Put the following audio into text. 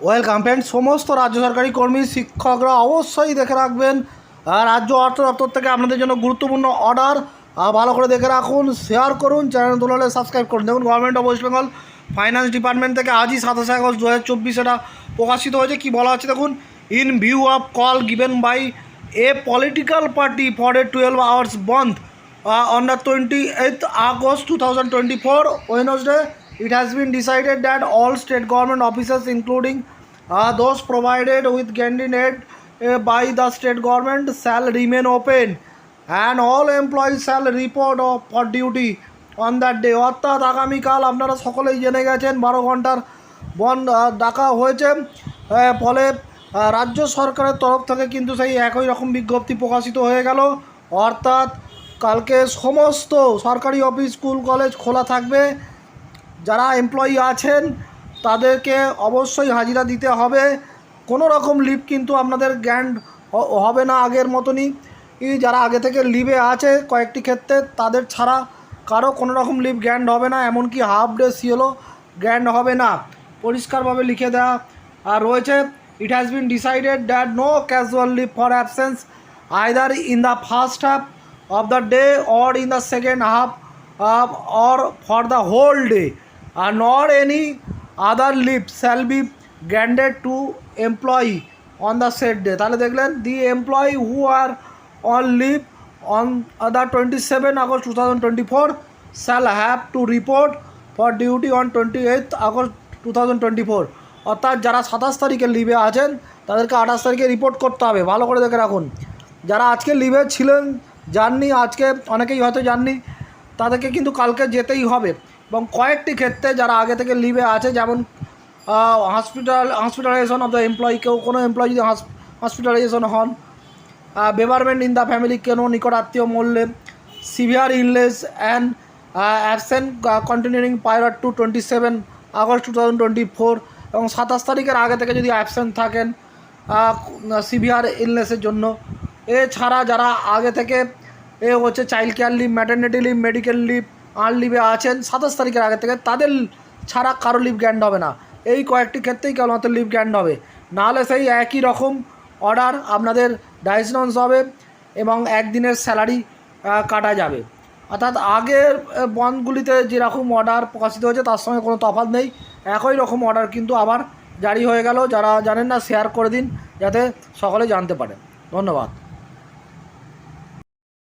Welcome friend সমস্ত রাজ্য সরকারি কর্মী শিক্ষকরা অবশ্যই দেখে রাখবেন। রাজ্য অর্থ দপ্তর থেকে আপনাদের জন্য গুরুত্বপূর্ণ অর্ডার ভালো করে দেখে রাখুন শেয়ার করুন চ্যানেল তোলালে সাবস্ক্রাইব করুন। দেখুন government of West Bengal finance department থেকে আজই সাতাশে আগস্ট দু হাজার চব্বিশ এটা প্রকাশিত হয়েছে। কী বলা হচ্ছে দেখুন? In view of call given by a political party for a twelve hours বন্ধ uh, on the 28th August 2024 Wednesday it has been decided that all state government offices including uh, those provided with aid uh, by the state government shall remain open and all employees shall report of, for duty on that day অর্থাৎ আগামীকাল আপনারা সকলেই জেনে গেছেন বারো ঘণ্টার বন্ধ ডাকা হয়েছে ফলে রাজ্য সরকারের তরফ থেকে কিন্তু সেই একই রকম বিজ্ঞপ্তি প্রকাশিত হয়ে গেল অর্থাৎ কালকে সমস্ত সরকারি অফিস স্কুল কলেজ খোলা থাকবে যারা এমপ্লয়ি আছেন, তাদেরকে অবশ্যই হাজিরা দিতে হবে। কোনো রকম লিভ কিন্তু আপনাদের গ্র্যান্ড হবে না আগের মতনই। যারা আগে থেকে লিভে আছে কয়েকটি ক্ষেত্রে, তাদের ছাড়া কারও কোনো রকম লিভ গ্র্যান্ড হবে না, এমনকি হাফ ডে সিএলও গ্র্যান্ড হবে না। পরিষ্কারভাবে লিখে দেওয়া আর রয়েছে it has been decided that no casual leave for absence either in the first half of the day or in the second half or for the whole whole R nor any other leave shall be granted to employee on the said day তাহলে দেখলেন the employee who are on leave on the twenty seven August two thousand twenty four shall have to report for duty on twenty eighth August two thousand twenty four অর্থাৎ যারা সাতাশ তারিখে লিভে আছেন, তাদেরকে আঠাশ তারিখে রিপোর্ট করতে হবে। ভালো করে দেখে রাখুন। যারা আজকে লিভে ছিলেন, জাননি, আজকে অনেকেই হয়তো জাননি, তাদেরকে কিন্তু কালকে যেতেই হবে। এবং কয়েকটি ক্ষেত্রে যারা আগে থেকে লিভে আছে, যেমন hospital hospitalization of the employee কেউ কোনো এমপ্লয়ি যদি হসপিটালাইজেশন হন বেবারমেন্ট ইন দ্য ফ্যামিলি কেন নিকট আত্মীয় মরলে severe illness and absent continuing prior to twenty seven August two thousand twenty four এবং সাতাশ তারিখের আগে থেকে যদি অ্যাবসেন্ট থাকেন সিভিয়ার ইলনেসের জন্য। এছাড়া যারা আগে থেকে এ হচ্ছে child care leave maternity leave medical leave আর লিভে আছেন সাতাশ তারিখের আগে থেকে তাদের ছাড়া কারও লিভ গ্যান্ড হবে না। এই কয়েকটি ক্ষেত্রেই কেবলমাত্র লিভ গ্যান্ড হবে। নাহলে সেই একই রকম অর্ডার আপনাদের ডাইসনন্স হবে এবং একদিনের স্যালারি কাটা যাবে। অর্থাৎ আগের আহ, বন্ডগুলিতে যেরকম অর্ডার প্রকাশিত হয়েছে তার সঙ্গে কোনো তফাৎ নেই। একই রকম অর্ডার কিন্তু আবার জারি হয়ে গেল। যারা জানেন না শেয়ার করে দিন যাতে সকলে জানতে পারে। ধন্যবাদ।